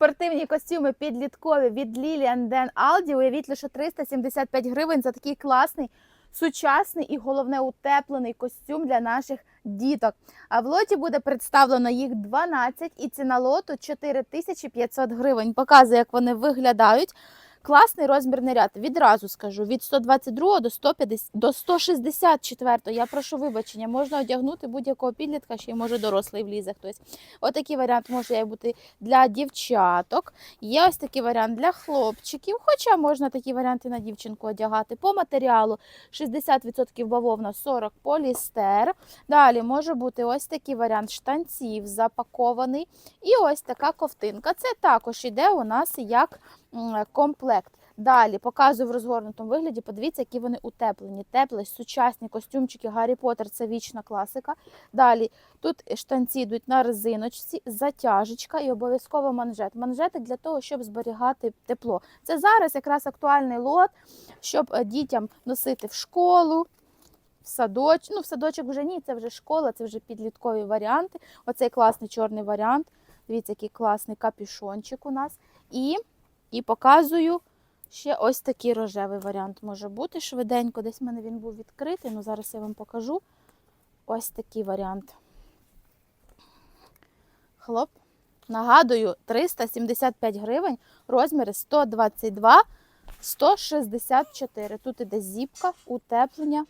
Спортивні костюми підліткові від Lilian Den Aldi. Уявіть лише 375 гривень за такий класний, сучасний і головне утеплений костюм для наших діток. А в лоті буде представлено їх 12 і ціна лоту 4500 гривень. Показує, як вони виглядають. Класний розмірний ряд. Відразу скажу від 122 до 150 до 164. Я прошу вибачення, можна одягнути будь-якого підлітка, ще й може дорослий влізе хтось. Отакий варіант може бути для дівчаток. Є ось такий варіант для хлопчиків, хоча можна такі варіанти на дівчинку одягати. По матеріалу 60% бавовна, 40 полістер. Далі може бути ось такий варіант штанців запакований. І ось така ковтинка. Це також іде у нас як комплект. Далі показую в розгорнутому вигляді. Подивіться, які вони утеплені. Теплі, сучасні костюмчики Гаррі Поттер це вічна класика. Далі тут штанці йдуть на резиночці, затяжечка і обов'язково манжет. Манжетик для того, щоб зберігати тепло. Це зараз якраз актуальний лот, щоб е, дітям носити в школу. В садочок, ну в садочок вже ні, це вже школа, це вже підліткові варіанти. Оцей класний чорний варіант. Дивіться, який класний капюшончик у нас. І, і показую ще ось такий рожевий варіант може бути швиденько. Десь в мене він був відкритий, ну зараз я вам покажу. Ось такий варіант. Хлоп. Нагадую, 375 гривень, розміри 122, 164. Тут іде зіпка, утеплення,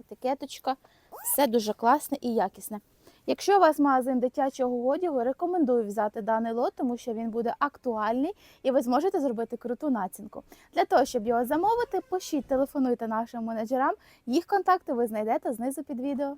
етикеточка. Все дуже класне і якісне. Якщо у вас магазин дитячого одягу, рекомендую взяти даний лот, тому що він буде актуальний і ви зможете зробити круту націнку. Для того, щоб його замовити, пишіть, телефонуйте нашим менеджерам. Їх контакти ви знайдете знизу під відео.